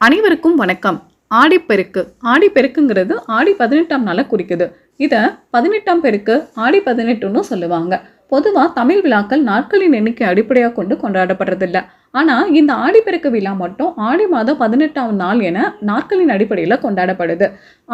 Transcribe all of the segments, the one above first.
அனைவருக்கும் வணக்கம். ஆடிப்பெருக்கு. ஆடிப்பெருக்குங்கிறது ஆடி பதினெட்டாம் நாளை குறிக்குது. இதை பதினெட்டாம் பெருக்கு ஆடி பதினெட்டுன்னு சொல்லுவாங்க. பொதுவாக தமிழ் விழாக்கள் நாட்களின் எண்ணிக்கை அடிப்படையாக கொண்டு கொண்டாடப்படுறதில்ல. ஆனால் இந்த ஆடிப்பெருக்கு விழா மட்டும் ஆடி மாதம் பதினெட்டாம் நாள் என நாட்களின் அடிப்படையில் கொண்டாடப்படுது.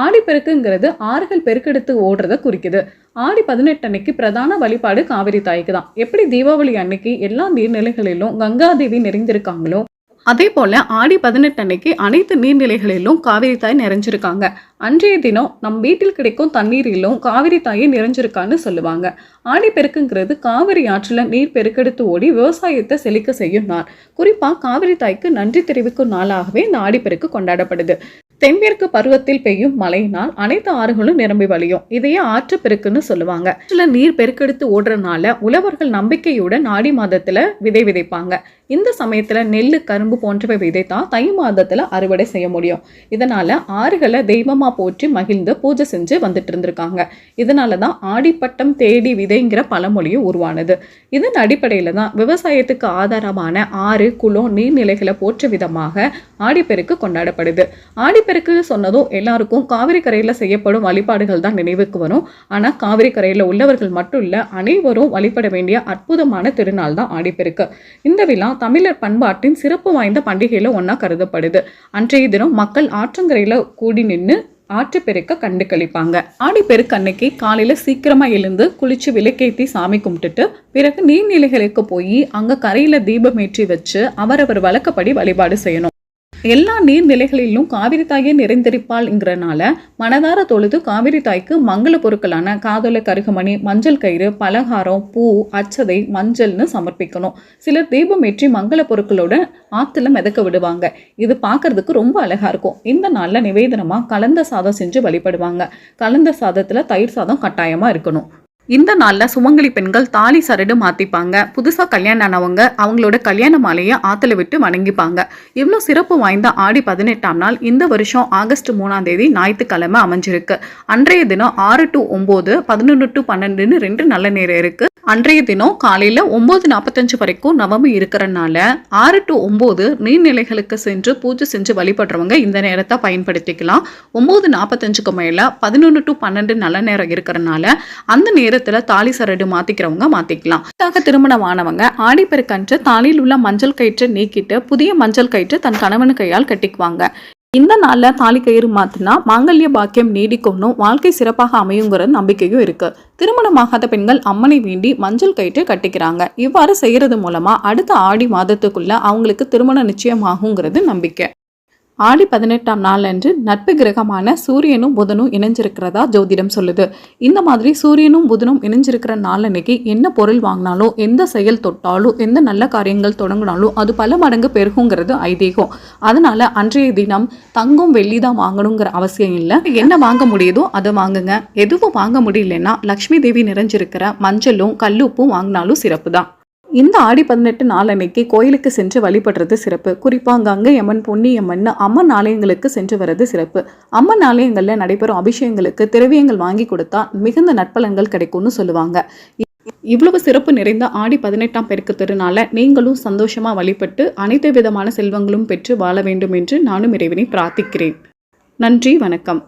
ஆடிப்பெருக்குங்கிறது ஆறுகள் பெருக்கெடுத்து ஓடுறதை குறிக்குது. ஆடி பதினெட்டு அன்னைக்கு பிரதான வழிபாடு காவிரி தாய்க்கு தான். எப்படி தீபாவளி அன்னைக்கு எல்லா நீர்நிலைகளிலும் கங்காதேவி நிறைந்திருக்காங்களோ அதே போல் ஆடி பதினெட்டு அன்னைக்கு அனைத்து நீர்நிலைகளிலும் காவிரி தாய் நிறைஞ்சிருக்காங்க. அன்றைய தினம் நம் வீட்டில் கிடைக்கும் தண்ணீரிலும் காவிரி தாயை நிறைஞ்சிருக்கான்னு சொல்லுவாங்க. ஆடிப்பெருக்குங்கிறது காவிரி ஆற்றில் நீர் பெருக்கெடுத்து ஓடி விவசாயத்தை செழிக்க செய்யும் நாள். குறிப்பாக காவிரி தாய்க்கு நன்றி தெரிவிக்கும் நாளாகவே இந்த ஆடிப்பெருக்கு கொண்டாடப்படுது. தென்மேற்கு பருவத்தில் பெய்யும் மழையினால் அனைத்து ஆறுகளும் நிரம்பி வழியும். இதையே ஆற்று பெருக்குன்னு சொல்லுவாங்க. சில நீர் பெருக்கெடுத்து ஓடுறதுனால உழவர்கள் நம்பிக்கையுடன் ஆடி மாதத்துல விதை விதைப்பாங்க. இந்த சமயத்தில் நெல் கரும்பு போன்றவை விதைத்தா தை மாதத்தில் அறுவடை செய்ய முடியும். இதனால் ஆறுகளை தெய்வமாக போற்றி மகிழ்ந்து பூஜை செஞ்சு வந்துட்டு இருந்திருக்காங்க. இதனால தான் ஆடிப்பட்டம் தேடி விதைங்கிற பழமொழியும் உருவானது. இதன் அடிப்படையில் தான் விவசாயத்துக்கு ஆதாரமான ஆறு குளம் நீர்நிலைகளை போற்ற விதமாக ஆடிப்பெருக்கு கொண்டாடப்படுது. ஆடிப்பெருக்கு சொன்னதும் எல்லாருக்கும் காவிரி கரையில் செய்யப்படும் வழிபாடுகள் தான் நினைவுக்கு வரும். ஆனால் காவிரி கரையில் உள்ளவர்கள் மட்டும் இல்லை அனைவரும் வழிபட வேண்டிய அற்புதமான திருநாள் தான் ஆடிப்பெருக்கு. இந்த விழா தமிழர் பண்பாட்டின் சிறப்பு வாய்ந்த பண்டிகையில் ஒன்றா கருதப்படுது. அன்றைய தினம் மக்கள் ஆற்றங்கரையில் கூடி நின்று ஆற்றுப்பெருக்க கண்டு கழிப்பாங்க ஆடிப்பெருக்கு அன்னைக்கு காலையில் சீக்கிரமாக எழுந்து குளிச்சு விளக்கேற்றி சாமி கும்பிட்டுட்டு பிறகு நீர்நிலைகளுக்கு போய் அங்கே கரையில் தீபம் ஏற்றி வச்சு அவரவர் வழக்கப்படி வழிபாடு செய்யணும். எல்லா நீர்நிலைகளிலும் காவிரி தாயே நிறைந்திருப்பாள்ங்கிறனால மனதார தொழுது காவிரி தாய்க்கு மங்கள பொருட்களான காதல கருகமணி மஞ்சள் கயிறு பலகாரம் பூ அச்சதை மஞ்சள்னு சமர்ப்பிக்கணும். சிலர் தீபம் ஏற்றி மங்கள பொருட்களோட ஆற்றுல மிதக்க விடுவாங்க. இது பார்க்கறதுக்கு ரொம்ப அழகா இருக்கும். இந்த நாளில் நிவேதனமா கலந்த சாதம் செஞ்சு வழிபடுவாங்க. கலந்த சாதத்துல தயிர் சாதம் கட்டாயமா இருக்கணும். இந்த நாளில் சுமங்கலி பெண்கள் தாலி சரடு மாற்றிப்பாங்க புதுசாக கல்யாணம் ஆனவங்க அவங்களோட கல்யாண மாலையை ஆற்றுல விட்டு வணங்கிப்பாங்க. இவ்வளோ சிறப்பு வாய்ந்த ஆடி பதினெட்டாம் நாள் இந்த வருஷம் ஆகஸ்ட் மூணாம் தேதி ஞாயிற்றுக்கிழமை அமைஞ்சிருக்கு. அன்றைய தினம் ஆறு டு ஒம்பது பதினொன்று டு பன்னெண்டுன்னு ரெண்டு நல்ல நேரம் இருக்குது அன்றைய தினம் காலையில் ஒம்பது நாற்பத்தஞ்சு வரைக்கும் நவம்பு இருக்கிறனால ஆறு டு ஒம்பது நீர்நிலைகளுக்கு சென்று பூஜை செஞ்சு வழிபடுறவங்க இந்த நேரத்தை பயன்படுத்திக்கலாம். ஒம்பது நாற்பத்தஞ்சுக்கு மேலே பதினொன்று டு பன்னெண்டு நல்ல நேரம் இருக்கிறனால அந்த நேரம் நேரத்தில் தாலி சரடு மாற்றிக்கிறவங்க மாத்திக்கலாம். அதுக்காக திருமணமானவங்க ஆடிப்பெருக்கன்று தாலியில் உள்ள மஞ்சள் கயிற்றை நீக்கிட்டு புதிய மஞ்சள் கயிற்று தன் கணவன் கையால் கட்டிக்குவாங்க. இந்த நாளில் தாலி கயிறு மாற்றினா மாங்கல்ய பாக்கியம் நீடிக்கும்னும் வாழ்க்கை சிறப்பாக அமையுங்கிற நம்பிக்கையும் இருக்கு. திருமணமாகாத பெண்கள் அம்மனை வேண்டி மஞ்சள் கயிற்று கட்டிக்கிறாங்க. இவ்வாறு செய்யறது மூலமா அடுத்த ஆடி மாதத்துக்குள்ள அவங்களுக்கு திருமணம் நிச்சயமாகுங்கிறது நம்பிக்கை. ஆடி பதினெட்டாம் நாள் அன்று நட்பு கிரகமான சூரியனும் புதனும் இணைஞ்சிருக்கிறதா ஜோதிடம் சொல்லுது. இந்த மாதிரி சூரியனும் புதனும் இணைஞ்சிருக்கிற நாள் அன்னைக்கு என்ன பொருள் வாங்கினாலும் எந்த செயல் தொட்டாலும் எந்த நல்ல காரியங்கள் தொடங்கினாலும் அது பல மடங்கு பெருகுங்கிறது ஐதீகம். அதனால அன்றைய தினம் தங்கம் வெள்ளி தான் வாங்கணுங்கிற அவசியம் இல்லை. என்ன வாங்க முடியுதோ அதை வாங்குங்க. எதுவும் வாங்க முடியலன்னா லக்ஷ்மி தேவி நிறைஞ்சிருக்கிற மஞ்சளும் கல்லுப்பும் வாங்கினாலும் சிறப்பு தான். இந்த ஆடி பதினெட்டு நாளன்னைக்கு கோயிலுக்கு சென்று வழிபடுறது சிறப்பு. குறிப்பாக கங்கை அம்மன் பொன்னியம்மன் அம்மன் ஆலயங்களுக்கு சென்று வர்றது சிறப்பு. அம்மன் ஆலயங்களில் நடைபெறும் அபிஷேகங்களுக்கு திரவியங்கள் வாங்கி கொடுத்தா மிகுந்த நற்பலன்கள் கிடைக்கும்னு சொல்லுவாங்க. இவ்வளவு சிறப்பு நிறைந்த ஆடி பதினெட்டாம் பெருக்கு திருநாள நீங்களும் சந்தோஷமா வழிபட்டு அனைத்து விதமான செல்வங்களும் பெற்று வாழ வேண்டும் என்று நானும் இறைவனை பிரார்த்திக்கிறேன். நன்றி வணக்கம்.